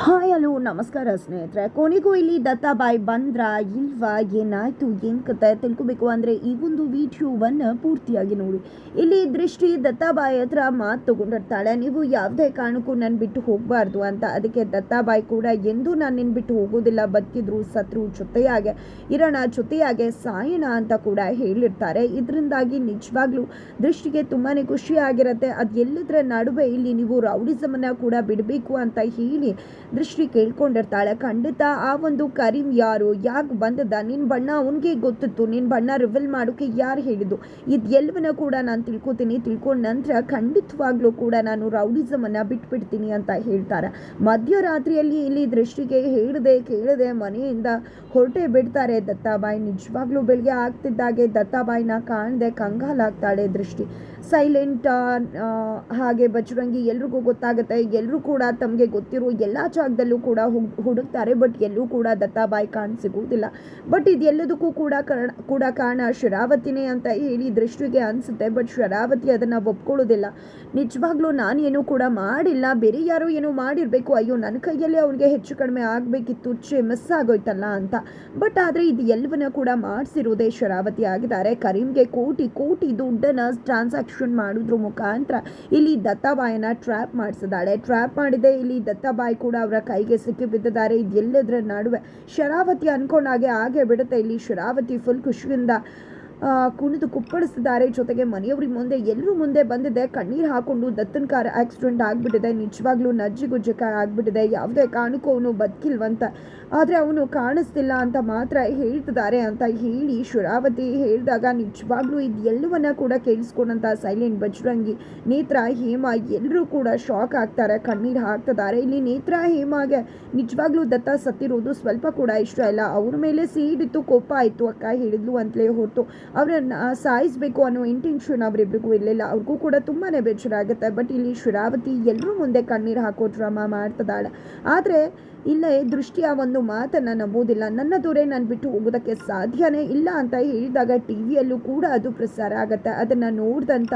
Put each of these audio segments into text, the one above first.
Hi, hello, ನಮಸ್ಕಾರ ಸ್ನೇಹಿತರೆ. ಕೊನೆಗೂ ಇಲ್ಲಿ ದತ್ತಾಬಾಯಿ ಬಂದ್ರ, ಇಲ್ವಾ, ಏನಾಯ್ತು ಏನ್ ಕತೆ ತಿಳ್ಕೊಬೇಕು ಅಂದ್ರೆ ಈ ಒಂದು ವಿಡಿಯೋವನ್ನ ಪೂರ್ತಿಯಾಗಿ ನೋಡಿ. ಇಲ್ಲಿ ದೃಷ್ಟಿ ದತ್ತಾಬಾಯಿ ಹತ್ರ ಮಾತು ತಗೊಂಡಿರ್ತಾಳೆ. ನೀವು ಯಾವುದೇ ಕಾರಣಕ್ಕೂ ನನ್ನ ಬಿಟ್ಟು ಹೋಗಬಾರ್ದು ಅಂತ. ಅದಕ್ಕೆ ದತ್ತಾಬಾಯಿ ಕೂಡ ಎಂದೂ ನಾನು ನಿನ್ನ ಬಿಟ್ಟು ಹೋಗೋದಿಲ್ಲ. ಬದುಕಿದ್ರು ಸತ್ರು ಜೊತೆಯಾಗೆ ಇರೋಣ, ಜೊತೆಯಾಗೆ ಸಾಯಣ ಅಂತ ಕೂಡ ಹೇಳಿರ್ತಾರೆ. ಇದರಿಂದಾಗಿ ನಿಜವಾಗ್ಲೂ ದೃಷ್ಟಿಗೆ ತುಂಬಾನೇ ಖುಷಿ ಆಗಿರುತ್ತೆ ಅದು ಎಲ್ಲದರ ನಡುವೆ ಇಲ್ಲಿ ನೀವು ರೌಡಿಸಮನ್ನ ಕೂಡ ಬಿಡಬೇಕು ಅಂತ ಹೇಳಿ ದೃಷ್ಟಿ ಕೇಳ್ಕೊಂಡಿರ್ತಾಳೆ. ಖಂಡಿತ ಆ ಒಂದು ಕರೀಂ ಯಾರು? ಯಾಕೆ ಬಂದದ? ನಿನ್ನ ಬಣ್ಣ ಅವನಿಗೆ ಗೊತ್ತಿತ್ತು. ನಿನ್ನ ಬಣ್ಣ ರಿವೀಲ್ ಮಾಡೋಕೆ ಯಾರು ಹೇಳಿದ್ದು? ಇದು ಎಲ್ಲವನ್ನ ಕೂಡ ನಾನು ತಿಳ್ಕೊತೀನಿ. ತಿಳ್ಕೊಂಡ ನಂತರ ಖಂಡಿತವಾಗ್ಲೂ ಕೂಡ ನಾನು ರೌಡಿಸಮನ್ನು ಬಿಟ್ಬಿಡ್ತೀನಿ ಅಂತ ಹೇಳ್ತಾರೆ. ಮಧ್ಯರಾತ್ರಿಯಲ್ಲಿ ಇಲ್ಲಿ ದೃಷ್ಟಿಗೆ ಹೇಳದೆ ಕೇಳದೆ ಮನೆಯಿಂದ ಹೊರಟೆ ಬಿಡ್ತಾರೆ ದತ್ತಾಬಾಯಿ. ನಿಜವಾಗ್ಲೂ ಬೆಳಗ್ಗೆ ಆಗ್ತಿದ್ದಾಗೆ ದತ್ತಾಬಾಯಿನ ಕಾಣದೆ ಕಂಗಾಲಾಗ್ತಾಳೆ ದೃಷ್ಟಿ. ಸೈಲೆಂಟ್ ಹಾಗೆ ಬಜರಂಗಿ ಎಲ್ರಿಗೂ ಗೊತ್ತಾಗುತ್ತೆ. ಎಲ್ಲರೂ ಕೂಡ ತಮಗೆ ಗೊತ್ತಿರೋ ಎಲ್ಲ ಜಾಗದಲ್ಲೂ ಕೂಡ ಹುಡ್- ಹುಡುಕ್ತಾರೆ, ಬಟ್ ಎಲ್ಲೂ ಕೂಡ ದತ್ತಾಬಾಯಿ ಕಾಣ್ ಸಿಗುವುದಿಲ್ಲ. ಬಟ್ ಇದೆಲ್ಲದಕ್ಕೂ ಕೂಡ ಕಾರಣ ಕೂಡ ಕಾರಣ ಶರಾವತಿನೇ ಅಂತ ಹೇಳಿ ದೃಷ್ಟಿಗೆ ಅನಿಸುತ್ತೆ. ಬಟ್ ಶರಾವತಿ ಅದನ್ನು ಒಪ್ಕೊಳ್ಳೋದಿಲ್ಲ ನಿಜವಾಗ್ಲೂ ನಾನೇನು ಕೂಡ ಮಾಡಿಲ್ಲ. ಬೇರೆ ಯಾರು ಏನೋ ಮಾಡಿರಬೇಕು. ಅಯ್ಯೋ ನನ್ನ ಕೈಯಲ್ಲಿ ಅವ್ರಿಗೆ ಹೆಚ್ಚು ಕಡಿಮೆ ಆಗಬೇಕಿತ್ತು. ಛೆ, ಮಿಸ್ ಆಗೋಯ್ತಲ್ಲ ಅಂತ. ಬಟ್ ಆದರೆ ಇದು ಎಲ್ಲವನ್ನ ಕೂಡ ಮಾಡಿಸಿರೋದೇ ಶರಾವತಿ ಆಗಿದ್ದಾರೆ. ಕರೀಂಗೆ ಕೋಟಿ ಕೋಟಿ ದುಡ್ಡನ್ನು ಟ್ರಾನ್ಸಾಕ್ಷನ್ ಮಾಡೋದ್ರ ಮುಖಾಂತರ ಇಲ್ಲಿ ದತ್ತಾಬಾಯಿನ ಟ್ರ್ಯಾಪ್ ಮಾಡಿಸಿದಾಳೆ ಟ್ರ್ಯಾಪ್ ಮಾಡಿದೆ, ಇಲ್ಲಿ ದತ್ತಾಬಾಯಿ ಕೂಡ ಅವರ ಕೈಗೆ ಸಿಕ್ಕಿ ಬಿದ್ದಿದ್ದಾರೆ. ಇದೆಲ್ಲದರ ನಡುವೆ ಶರಾವತಿ ಅನ್ಕೊಂಡಾಗೆ ಹಾಗೆ ಬಿಡುತ್ತೆ. ಇಲ್ಲಿ ಶರಾವತಿ ಫುಲ್ ಖುಷಿಯಿಂದ ಕುಣಿದು ಕುಪ್ಪಳಿಸಿದ್ದಾರೆ. ಜೊತೆಗೆ ಮನೆಯವ್ರಿಗೆ ಮುಂದೆ ಎಲ್ಲರೂ ಮುಂದೆ ಬಂದಿದೆ. ಕಣ್ಣೀರು ಹಾಕೊಂಡು ದತ್ತನ್ ಕಾರ್ ಆಕ್ಸಿಡೆಂಟ್ ಆಗಿಬಿಟ್ಟಿದೆ. ನಿಜವಾಗ್ಲೂ ನಜ್ಜಿಗುಜ್ಜಕ ಆಗಿಬಿಟ್ಟಿದೆ. ಯಾವುದೇ ಕಾರಣಕ್ಕೂ ಅವನು ಬದುಕಿಲ್ವಂತ. ಆದರೆ ಅವನು ಕಾಣಿಸ್ತಿಲ್ಲ ಅಂತ ಮಾತ್ರ ಹೇಳ್ತಿದ್ದಾರೆ ಅಂತ ಹೇಳಿ ಶರಾವತಿ ಹೇಳಿದಾಗ, ನಿಜವಾಗ್ಲೂ ಇದು ಎಲ್ಲವನ್ನ ಕೂಡ ಕೇಳಿಸ್ಕೊಂಡಂತ ಸೈಲೆಂಟ್ ಬಜರಂಗಿ ನೇತ್ರ, ಹೇಮ ಎಲ್ಲರೂ ಕೂಡ ಶಾಕ್ ಆಗ್ತಾರೆ. ಕಣ್ಣೀರು ಹಾಕ್ತಿದ್ದಾರೆ. ಇಲ್ಲಿ ನೇತ್ರ, ಹೇಮಾಗೆ ನಿಜವಾಗ್ಲೂ ದತ್ತ ಸತ್ತಿರೋದು ಸ್ವಲ್ಪ ಕೂಡ ಇಷ್ಟ ಇಲ್ಲ. ಅವ್ರ ಮೇಲೆ ಸೀಡಿತ್ತು ಕೋಪ ಆಯಿತು ಅಕ್ಕ ಹೇಳಿದ್ಲು ಅಂತಲೇ ಹೊರತು. ಅವರನ್ನ ಸಾಯಿಸಬೇಕು ಅನ್ನೋ ಇಂಟೆನ್ಷನ್ ಅವರಿಬ್ಬರಿಗೂ ಇರಲಿಲ್ಲ. ಅವ್ರಿಗೂ ಕೂಡ ತುಂಬಾ ಬೇಜಾರಾಗುತ್ತೆ. ಬಟ್ ಇಲ್ಲಿ ಶರಾವತಿ ಎಲ್ಲರೂ ಮುಂದೆ ಕಣ್ಣೀರು ಹಾಕೋ ಡ್ರಾಮಾ ಮಾಡ್ತಿದ್ದಾಳೆ. ಆದರೆ ಇಲ್ಲೇ ದೃಷ್ಟಿಯ ಒಂದು ಮಾತನ್ನು ನಂಬೋದಿಲ್ಲ ನನ್ನ ದೂರೇ ನಾನು ಬಿಟ್ಟು ಹೋಗೋದಕ್ಕೆ ಸಾಧ್ಯನೇ ಇಲ್ಲ ಅಂತ ಹೇಳಿದಾಗ ಟಿ ವಿಯಲ್ಲೂ ಕೂಡ ಅದು ಪ್ರಸಾರ ಆಗುತ್ತೆ. ಅದನ್ನು ನೋಡಿದಂಥ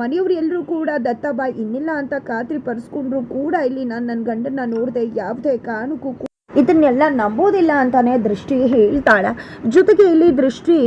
ಮನೆಯವರು ಎಲ್ಲರೂ ಕೂಡ ದತ್ತಾಬಾಯಿ ಇನ್ನಿಲ್ಲ ಅಂತ ಖಾತ್ರಿ ಪಡಿಸ್ಕೊಂಡ್ರು ಕೂಡ ಇಲ್ಲಿ ನಾನು ನನ್ನ ಗಂಡನ್ನ ನೋಡಿದೆ ಯಾವುದೇ ಕಾರಣಕ್ಕೂ ಇದನ್ನೆಲ್ಲ ನಂಬೋದಿಲ್ಲ ಅಂತಾನೆ ದೃಷ್ಟಿ ಹೇಳ್ತಾಳೆ. ಜೊತೆಗೆ ಇಲ್ಲಿ ದೃಷ್ಟಿ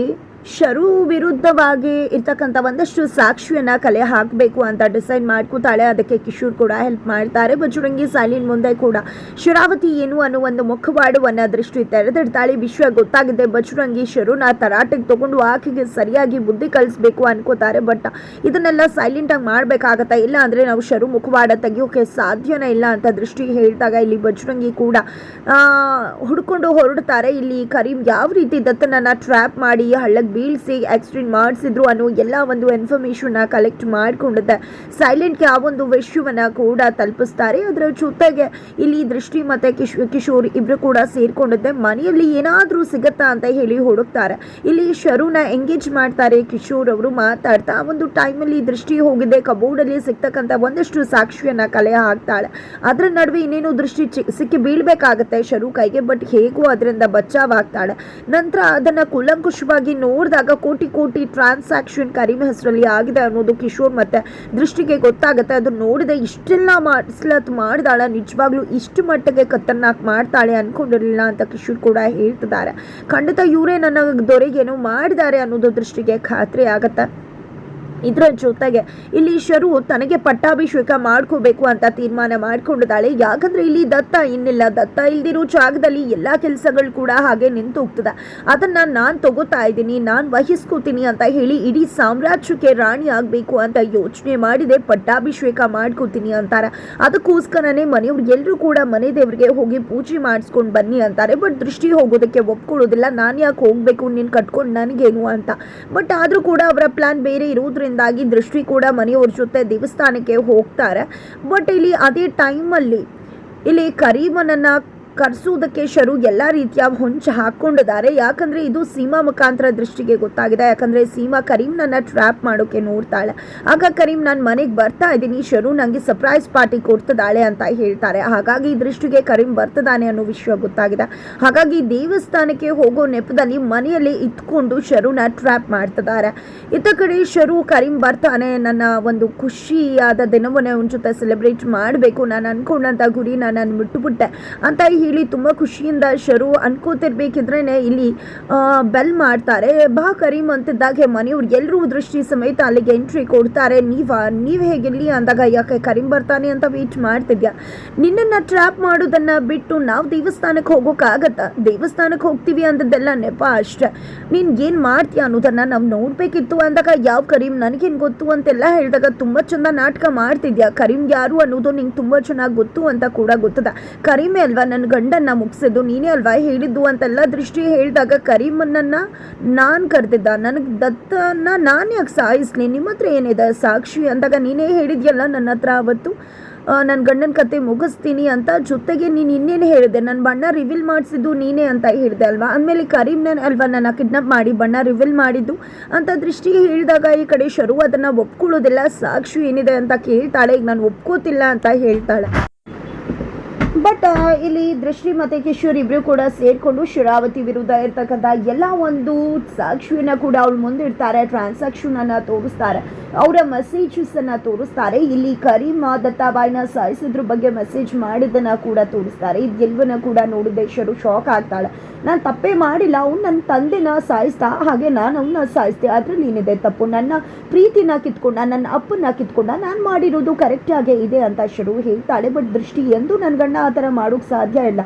ಶರು ವಿರುದ್ಧವಾಗಿ ಇರ್ತಕ್ಕಂಥ ಒಂದಷ್ಟು ಸಾಕ್ಷಿಯನ್ನ ಕಲೆ ಹಾಕಬೇಕು ಅಂತ ಡಿಸೈಡ್ ಮಾಡ್ಕೋತಾಳೆ. ಅದಕ್ಕೆ ಕಿಶೋರ್ ಕೂಡ ಹೆಲ್ಪ್ ಮಾಡ್ತಾರೆ. ಬಜರಂಗಿ ಸಾಲಿನ ಮುಂದೆ ಕೂಡ ಶರಾವತಿ ಏನು ಅನ್ನೋ ಒಂದು ಮುಖವಾಡವನ್ನು ದೃಷ್ಟಿ ತೆರೆದಿಡ್ತಾಳೆ. ವಿಶ್ವ ಗೊತ್ತಾಗಿದೆ ಬಜರಂಗಿ ಶರುನ ತರಾಟೆಗೆ ತಗೊಂಡು ಆಕೆಗೆ ಸರಿಯಾಗಿ ಬುದ್ಧಿ ಕಲಿಸ್ಬೇಕು ಅನ್ಕೋತಾರೆ. ಬಟ್ ಇದನ್ನೆಲ್ಲ ಸೈಲೆಂಟ್ ಆಗಿ ಮಾಡ್ಬೇಕಾಗತ್ತಾ? ಇಲ್ಲ ಅಂದ್ರೆ ನಾವು ಶರು ಮುಖವಾಡ ತೆಗಿಯೋಕೆ ಸಾಧ್ಯನೇ ಇಲ್ಲ ಅಂತ ದೃಷ್ಟಿ ಹೇಳಿದಾಗ ಇಲ್ಲಿ ಬಜರಂಗಿ ಕೂಡ ಹುಡ್ಕೊಂಡು ಹೊರಡ್ತಾರೆ. ಇಲ್ಲಿ ಕರೀಂ ಯಾವ ರೀತಿ ದತ್ತನನ್ನು ಟ್ರ್ಯಾಪ್ ಮಾಡಿ ಹಳ್ಳಕ್ಕೆ ಬೀಳಿಸಿ ಆಕ್ಸಿಡೆಂಟ್ ಮಾಡಿಸಿದ್ರು ಅನ್ನೋ ಎಲ್ಲ ಒಂದು ಇನ್ಫಾರ್ಮೇಷನ್ನ ಕಲೆಕ್ಟ್ ಮಾಡಿಕೊಂಡಿದ್ದೆ ಸೈಲೆಂಟ್ಗೆ ಆ ಒಂದು ವಿಷಯವನ್ನ ಕೂಡ ತಲುಪಿಸ್ತಾರೆ. ಅದರ ಜೊತೆಗೆ ಇಲ್ಲಿ ದೃಷ್ಟಿ ಮತ್ತು ಕಿಶ್, ಕಿಶೋರ್ ಇಬ್ಬರು ಕೂಡ ಸೇರಿಕೊಂಡಿದ್ದೆ ಮನೆಯಲ್ಲಿ ಏನಾದರೂ ಸಿಗತ್ತಾ ಅಂತ ಹೇಳಿ ಹುಡುಕ್ತಾರೆ. ಇಲ್ಲಿ ಶರುನ ಎಂಗೇಜ್ ಮಾಡ್ತಾರೆ. ಕಿಶೋರ್ ಅವರು ಮಾತಾಡ್ತಾ ಆ ಒಂದು ಟೈಮಲ್ಲಿ ದೃಷ್ಟಿ ಹೋಗಿದೆ. ಕಬೋರ್ಡಲ್ಲಿ ಸಿಗ್ತಕ್ಕಂಥ ಒಂದಷ್ಟು ಸಾಕ್ಷಿಯನ್ನ ಕಲೆ ಹಾಕ್ತಾಳೆ. ಅದರ ನಡುವೆ ಇನ್ನೇನು ದೃಷ್ಟಿ ಸಿಕ್ಕಿ ಬೀಳ್ಬೇಕಾಗತ್ತೆ ಶರು ಕೈಗೆ ಬಟ್ ಹೇಗೂ ಅದರಿಂದ ಬಚಾವಾಗ್ತಾಳೆ ನಂತರ ಅದನ್ನ ಕುಲಂಕುಷವಾಗಿ ನೋಡಿದಾಗ ಕೋಟಿ ಕೋಟಿ ಟ್ರಾನ್ಸಾಕ್ಷನ್ ಕರಿಮೆ ಹೆಸರಲ್ಲಿ ಆಗಿದೆ ಅನ್ನೋದು ಕಿಶೋರ್ ಮತ್ತೆ ದೃಷ್ಟಿಗೆ ಗೊತ್ತಾಗುತ್ತೆ. ಅದು ನೋಡಿದೆ ಇಷ್ಟೆಲ್ಲ ಮಾಡಿಸ್ಲತ್ ಮಾಡಿದಾಳ, ನಿಜವಾಗ್ಲೂ ಇಷ್ಟು ಮಟ್ಟಿಗೆ ಖತರ್ನಾಕ್ ಮಾಡ್ತಾಳೆ ಅನ್ಕೊಂಡಿರಲಿಲ್ಲ ಅಂತ ಕಿಶೋರ್ ಕೂಡ ಹೇಳ್ತಿದ್ದಾರೆ. ಖಂಡಿತ ಇವರೇ ನನ್ನ ದೊರೆಗೇನು ಮಾಡಿದ್ದಾರೆ ಅನ್ನೋದು ದೃಷ್ಟಿಗೆ ಖಾತ್ರಿ ಆಗತ್ತೆ ಇದರ ಜೊತೆಗೆ ಇಲ್ಲಿ ಶರು ತನಗೆ ಪಟ್ಟಾಭಿಷೇಕ ಮಾಡ್ಕೋಬೇಕು ಅಂತ ತೀರ್ಮಾನ ಮಾಡ್ಕೊಂಡಿದ್ದಾಳೆ. ಯಾಕಂದ್ರೆ ಇಲ್ಲಿ ದತ್ತ ಇನ್ನಿಲ್ಲ. ದತ್ತ ಇಲ್ದಿರೋ ಜಾಗದಲ್ಲಿ ಎಲ್ಲಾ ಕೆಲಸಗಳು ಕೂಡ ಹಾಗೆ ನಿಂತು ಹೋಗ್ತದೆ. ಅದನ್ನ ನಾನು ತಗೋತಾ ಇದ್ದೀನಿ, ನಾನು ವಹಿಸ್ಕೋತೀನಿ ಅಂತ ಹೇಳಿ ಇಡೀ ಸಾಮ್ರಾಜ್ಯಕ್ಕೆ ರಾಣಿ ಆಗಬೇಕು ಅಂತ ಯೋಚನೆ ಮಾಡಿದೆ. ಪಟ್ಟಾಭಿಷೇಕ ಮಾಡ್ಕೋತೀನಿ ಅಂತಾರೆ. ಅದಕ್ಕೋಸ್ಕರನೇ ಮನೆಯವ್ರು ಎಲ್ಲರೂ ಕೂಡ ಮನೆ ದೇವರಿಗೆ ಹೋಗಿ ಪೂಜೆ ಮಾಡಿಸ್ಕೊಂಡು ಬನ್ನಿ ಅಂತಾರೆ. ಬಟ್ ದೃಷ್ಟಿ ಹೋಗೋದಕ್ಕೆ ಒಪ್ಕೊಳ್ಳೋದಿಲ್ಲ. ನಾನು ಯಾಕೆ ಹೋಗ್ಬೇಕು? ನೀನು ಕಟ್ಕೊಂಡು ನನಗೇನು ಅಂತ. ಬಟ್ ಆದರೂ ಕೂಡ ಅವರ ಪ್ಲಾನ್ ಬೇರೆ ಇರೋದ್ರಿಂದಾಗಿ ದೃಷ್ಟಿ ಕೂಡ ಮನೆಯವ್ರ ಜೊತೆ ದೇವಸ್ಥಾನಕ್ಕೆ ಹೋಗ್ತಾರೆ. ಬಟ್ ಇಲ್ಲಿ ಅದೇ ಟೈಮಲ್ಲಿ ಇಲ್ಲಿ ಕರೀಮನನ್ನ ಕರ್ಸುವುದಕ್ಕೆ ಶರು ಎಲ್ಲ ರೀತಿಯ ಹೊಂಚು ಹಾಕ್ಕೊಂಡಿದ್ದಾರೆ. ಯಾಕಂದ್ರೆ ಇದು ಸೀಮಾ ಮುಖಾಂತರ ದೃಷ್ಟಿಗೆ ಗೊತ್ತಾಗಿದೆ. ಯಾಕಂದ್ರೆ ಸೀಮಾ ಕರೀಂನನ್ನ ಟ್ರ್ಯಾಪ್ ಮಾಡೋಕೆ ನೋಡ್ತಾಳೆ. ಆಗ ಕರೀಂ, ನಾನು ಮನೆಗೆ ಬರ್ತಾ ಇದ್ದೀನಿ. ಶರು ನಂಗೆ ಸರ್ಪ್ರೈಸ್ ಪಾರ್ಟಿ ಕೊಡ್ತಿದ್ದಾಳೆ ಅಂತ ಹೇಳ್ತಾರೆ. ಹಾಗಾಗಿ ದೃಷ್ಟಿಗೆ ಕರೀಂ ಬರ್ತದಾನೆ ಅನ್ನೋ ವಿಷಯ ಗೊತ್ತಾಗಿದೆ. ಹಾಗಾಗಿ ದೇವಸ್ಥಾನಕ್ಕೆ ಹೋಗೋ ನೆಪದಲ್ಲಿ ಮನೆಯಲ್ಲಿ ಇತ್ಕೊಂಡು ಶರುನ ಟ್ರ್ಯಾಪ್ ಮಾಡ್ತಿದ್ದಾರೆ. ಇತ್ತ ಕಡೆ ಶರು, ಕರೀಂ ಬರ್ತಾನೆ. ನನ್ನ ಒಂದು ಖುಷಿಯಾದ ದಿನವನ್ನ ಅವನ ಜೊತೆ ಸೆಲೆಬ್ರೇಟ್ ಮಾಡಬೇಕು. ನಾನು ಅನ್ಕೊಂಡಂತ ಗುರಿ ನಾನು ಬಿಟ್ಟುಬಿಟ್ಟೆ ಅಂತ ಹೇಳಿ ತುಂಬ ಖುಷಿಯಿಂದ ಶರು ಅನ್ಕೋತಿರ್ಬೇಕಿದ್ರೆ ಇಲ್ಲಿ ಬೆಲ್ ಮಾಡ್ತಾರೆ. ಬಾ ಕರೀಂ ಅಂತಿದ್ದಾಗ ಮನೆಯವ್ರು ಎಲ್ಲರೂ ದೃಷ್ಟಿ ಸಮೇತ ಅಲ್ಲಿಗೆ ಎಂಟ್ರಿ ಕೊಡ್ತಾರೆ. ನೀವ, ನೀವು ಹೇಗಿರಲಿ ಅಂದಾಗ, ಯಾಕೆ ಕರೀಮ್ ಬರ್ತಾನೆ ಅಂತ ವೇಟ್ ಮಾಡ್ತಿದ್ಯಾ? ನಿನ್ನನ್ನು ಟ್ರ್ಯಾಪ್ ಮಾಡೋದನ್ನ ಬಿಟ್ಟು ನಾವು ದೇವಸ್ಥಾನಕ್ಕೆ ಹೋಗೋಕ್ಕಾಗತ್ತಾ ದೇವಸ್ಥಾನಕ್ಕೆ ಹೋಗ್ತೀವಿ ಅಂದದ್ದೆಲ್ಲ ನೆಪ ಅಷ್ಟೆ. ನೀನು ಏನು ಮಾಡ್ತೀಯ ಅನ್ನೋದನ್ನ ನಾವು ನೋಡಬೇಕಿತ್ತು ಅಂದಾಗ, ಯಾವ ಕರೀಂ ನನಗೇನು ಗೊತ್ತು ಅಂತೆಲ್ಲ ಹೇಳಿದಾಗ ತುಂಬ ಚಂದ ನಾಟಕ ಮಾಡ್ತಿದ್ಯಾ? ಕರೀಮ್ ಯಾರು ಅನ್ನೋದು ನಿಂಗೆ ತುಂಬ ಚೆನ್ನಾಗಿ ಗೊತ್ತು ಅಂತ ಕೂಡ ಗೊತ್ತದ. ಕರೀಮೆ ಅಲ್ವಾ ನನ್ನ ಗಂಡನ್ನ ಮುಗಿಸಿದ್ದು, ನೀನೇ ಅಲ್ವಾ ಹೇಳಿದ್ದು ಅಂತೆಲ್ಲ ದೃಷ್ಟಿ ಹೇಳಿದಾಗ ಕರೀಮನ್ನ ನಾನು ಕರೆದಿದ್ದ. ನನಗೆ ದತ್ತನ ನಾನು ಯಾಕೆ ಸಾಯಿಸ್ಲಿ ನಿಮ್ಮ ಹತ್ರ ಏನಿದೆ ಸಾಕ್ಷಿ ಅಂದಾಗ ನೀನೇ ಹೇಳಿದ್ಯಲ್ಲ ನನ್ನ ಹತ್ರ ಅವತ್ತು? ನನ್ನ ಗಂಡನ ಕತೆ ಮುಗಿಸ್ತೀನಿ ಅಂತ ಜೊತೆಗೆ ನೀನು ಇನ್ನೇನು ಹೇಳಿದೆ? ನನ್ನ ಬಣ್ಣ ರಿವೀಲ್ ಮಾಡಿಸಿದ್ದು ನೀನೇ ಅಂತ ಹೇಳಿದೆ ಅಲ್ವಾ? ಅಂದಮೇಲೆ ಕರೀಮ್ನ ಅಲ್ವಾ ನನ್ನ ಕಿಡ್ನಾಪ್ ಮಾಡಿ ಬಣ್ಣ ರಿವೀಲ್ ಮಾಡಿದ್ದು? ಅಂತ ದೃಷ್ಟಿಗೆ ಹೇಳಿದಾಗ ಈ ಕಡೆ ಶರು ಅದನ್ನು ಒಪ್ಕೊಳ್ಳೋದಿಲ್ಲ, ಸಾಕ್ಷಿ ಏನಿದೆ ಅಂತ ಕೇಳ್ತಾಳೆ, ಈಗ ನಾನು ಒಪ್ಕೋತಿಲ್ಲ ಅಂತ ಹೇಳ್ತಾಳೆ. ಬಟ್ ಇಲ್ಲಿ ದೃಷ್ಟಿ ಮತ್ತು ಕಿಶೋರ್ ಇಬ್ಬರು ಕೂಡ ಸೇರಿಕೊಂಡು ಶರಾವತಿ ವಿರುದ್ಧ ಇರ್ತಕ್ಕಂಥ ಎಲ್ಲ ಒಂದು ಸಾಕ್ಷಿಯನ್ನ ಕೂಡ ಅವ್ರು ಮುಂದಿಡ್ತಾರೆ. ಟ್ರಾನ್ಸಾಕ್ಷನ್ ಅನ್ನ ತೋರಿಸ್ತಾರೆ. ಅವರ ಮೆಸೇಜಸ್ ಅನ್ನ ತೋರಿಸ್ತಾರೆ. ಇಲ್ಲಿ ಕರೀಮ್ ದತ್ತಾಬಾಯಿನ ಸಾಯಿಸಿದ್ರ ಬಗ್ಗೆ ಮೆಸೇಜ್ ಮಾಡಿದ್ದನ್ನ ಕೂಡ ತೋರಿಸ್ತಾರೆ. ಇದೆಲ್ಲವನ್ನ ಕೂಡ ನೋಡಿದ ಶರು ಶಾಕ್ ಆಗ್ತಾಳೆ. ನಾನು ತಪ್ಪೇ ಮಾಡಿಲ್ಲ. ಅವ್ನು ನನ್ನ ತಂದೆನ ಸಾಯಿಸ್ತಾ, ಹಾಗೆ ನಾನು ಅವನ್ನ ಸಾಯಿಸ್ತೆ ಅದರಲ್ಲಿ ಏನಿದೆ ತಪ್ಪು? ನನ್ನ ಪ್ರೀತಿನ ಕಿತ್ಕೊಂಡ, ನನ್ನ ಅಪ್ಪನ ಕಿತ್ಕೊಂಡ ನಾನು ಮಾಡಿರೋದು ಕರೆಕ್ಟಾಗೇ ಇದೆ ಅಂತ ಶರು ಹೇಳ್ತಾಳೆ. ಬಟ್ ದೃಷ್ಟಿ ಎಂದು ನನ್ನ ಗಂಡ ಆ ಮಾಡೋಕ್ಕೆ ಸಾಧ್ಯ ಇಲ್ಲ.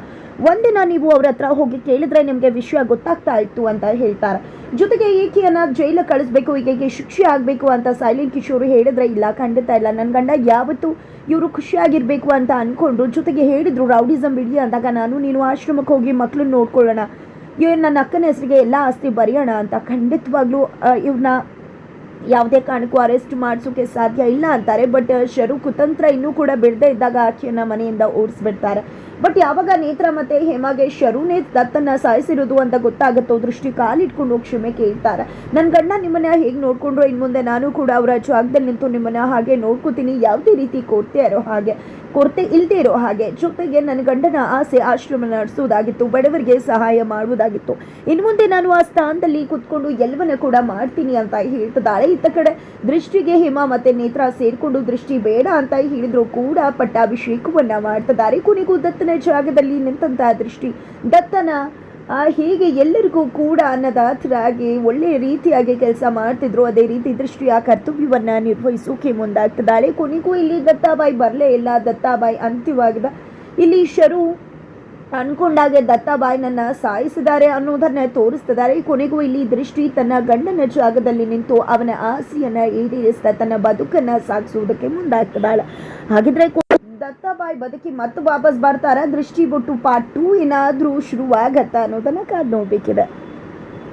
ಒಂದಿನ ನೀವು ಅವ್ರ ಹತ್ರ ಹೋಗಿ ಕೇಳಿದ್ರೆ ನಿಮಗೆ ವಿಷಯ ಗೊತ್ತಾಗ್ತಾ ಇತ್ತು ಅಂತ ಹೇಳ್ತಾರೆ. ಜೊತೆಗೆ ಈಕೆಯನ್ನು ಜೈಲಿಗೆ ಕಳಿಸ್ಬೇಕು, ಈಕೆಗೆ ಶಿಕ್ಷೆ ಆಗಬೇಕು ಅಂತ ಸೈಲೆಂಟ್ ಕಿಶೋರ್ ಹೇಳಿದ್ರೆ ಇಲ್ಲ, ಖಂಡಿತ ಇಲ್ಲ. ನನ್ನ ಗಂಡ ಯಾವತ್ತು ಇವರು ಖುಷಿಯಾಗಿರ್ಬೇಕು ಅಂತ ಅಂದ್ಕೊಂಡು ಜೊತೆಗೆ ಹೇಳಿದ್ರು ರೌಡಿಸಮ್ ಬಿಡಿ ಅಂದಾಗ ನಾನು, ನೀನು ಆಶ್ರಮಕ್ಕೆ ಹೋಗಿ ಮಕ್ಕಳನ್ನ ನೋಡ್ಕೊಳ್ಳೋಣ. ಇವ್ರು ನನ್ನ ಅಕ್ಕನ ಹೆಸರಿಗೆ ಎಲ್ಲ ಆಸ್ತಿ ಬರೆಯೋಣ ಅಂತ ಖಂಡಿತವಾಗ್ಲೂ ಇವ್ರನ್ನ ಯಾವುದೇ ಕಾರಣಕ್ಕೂ ಅರೆಸ್ಟ್ ಮಾಡಿಸೋಕ್ಕೆ ಸಾಧ್ಯ ಇಲ್ಲ ಅಂತಾರೆ, ಬಟ್ ಶರು ಕುತಂತ್ರ ಇನ್ನೂ ಕೂಡ ಬಿಡದೇ ಇದ್ದಾಗ ಆಕೆಯನ್ನು ಮನೆಯಿಂದ ಓಡಿಸ್ಬಿಡ್ತಾರೆ. ಬಟ್ ಯಾವಾಗ ನೇತ್ರ ಮತ್ತೆ ಹೇಮಾಗೆ ಶರುನೇ ದತ್ತನ್ನ ಸಾಯಿಸಿರೋದು ಅಂತ ಗೊತ್ತಾಗುತ್ತೋ ದೃಷ್ಟಿ ಕಾಲಿಟ್ಕೊಂಡು ಹೋಗಿ ಕ್ಷಮೆ ಕೇಳ್ತಾರೆ. ನನ್ನ ಗಂಡ ನಿಮ್ಮನ್ನ ಹೇಗೆ ನೋಡ್ಕೊಂಡ್ರು ಇನ್ನು ಮುಂದೆ ನಾನು ಕೂಡ ಅವರ ಜಾಗದಲ್ಲಿ ನಿಂತು ನಿಮ್ಮನ್ನ ಹಾಗೆ ನೋಡ್ಕೋತೀನಿ. ಯಾವುದೇ ರೀತಿ ಕೊರತೆ ಇರೋ ಹಾಗೆ, ಕೊರತೆ ಇಲ್ಲದೆ ಇರೋ ಹಾಗೆ ಜೊತೆಗೆ ನನ್ನ ಗಂಡನ ಆಸೆ ಆಶ್ರಮ ನಡೆಸೋದಾಗಿತ್ತು, ಬಡವರಿಗೆ ಸಹಾಯ ಮಾಡುವುದಾಗಿತ್ತು. ಇನ್ನು ಮುಂದೆ ನಾನು ಆ ಸ್ಥಾನದಲ್ಲಿ ಕುತ್ಕೊಂಡು ಎಲ್ಲವನ್ನ ಕೂಡ ಮಾಡ್ತೀನಿ ಅಂತ ಹೇಳ್ತಿದ್ದಾಳೆ ಇತ್ತ ಕಡೆ ದೃಷ್ಟಿಗೆ ಹಿಮ ಮತ್ತೆ ನೇತ್ರ ಸೇರ್ಕೊಂಡು ದೃಷ್ಟಿ ಬೇಡ ಅಂತ ಹೇಳಿದ್ರು ಕೂಡ ಪಟ್ಟಾಭಿಷೇಕವನ್ನ ಮಾಡ್ತಿದ್ದಾರೆ. ಕೊನೆಗೂ ದತ್ತನ ಜಾಗದಲ್ಲಿ ನಿಂತಂತ ದೃಷ್ಟಿ. ದತ್ತನ ಹೀಗೆ ಎಲ್ಲರಿಗೂ ಕೂಡ ಅನ್ನದಾತರಾಗಿ ಒಳ್ಳೆಯ ರೀತಿಯಾಗಿ ಕೆಲಸ ಮಾಡ್ತಿದ್ರು. ಅದೇ ರೀತಿ ದೃಷ್ಟಿಯ ಕರ್ತವ್ಯವನ್ನ ನಿರ್ವಹಿಸೋಕೆ ಮುಂದಾಗ್ತದಾಳೆ ಕೊನೆಗೂ ಇಲ್ಲಿ ದತ್ತಾಬಾಯಿ ಬರಲೇ ಇಲ್ಲ. ದತ್ತಾಬಾಯಿ ಅಂತ್ಯವಾಗಿದೆ. ಇಲ್ಲಿ ಶರು ಅನ್ಕೊಂಡಾಗೆ ದತ್ತಾಬಾಯಿ ನನ್ನ ಸಾಯಿಸಿದ್ದಾರೆ ಅನ್ನೋದನ್ನ ತೋರಿಸ್ತಿದ್ದಾರೆ. ಕೊನೆಗೂ ಇಲ್ಲಿ ದೃಷ್ಟಿ ತನ್ನ ಗಂಡನ ಜಾಗದಲ್ಲಿ ನಿಂತು ಅವನ ಆಸೆಯನ್ನ ಈಡೇರಿಸ್ತಾ ತನ್ನ ಬದುಕನ್ನ ಸಾಗಿಸುವುದಕ್ಕೆ ಮುಂದಾಗ್ತಿದ್ದಾಳೆ ಹಾಗಿದ್ರೆ ದತ್ತಾಬಾಯಿ ಬದುಕಿ ಮತ್ತೆ ವಾಪಸ್ ಬರ್ತಾರ. ದೃಷ್ಟಿ ಬಿಟ್ಟು ಪಾರ್ಟ್ ಟೂ ಏನಾದರೂ ಶುರುವಾಗತ್ತ ಅನ್ನೋದನ್ನ ಕಾದ್ ನೋಡ್ಬೇಕಿದೆ.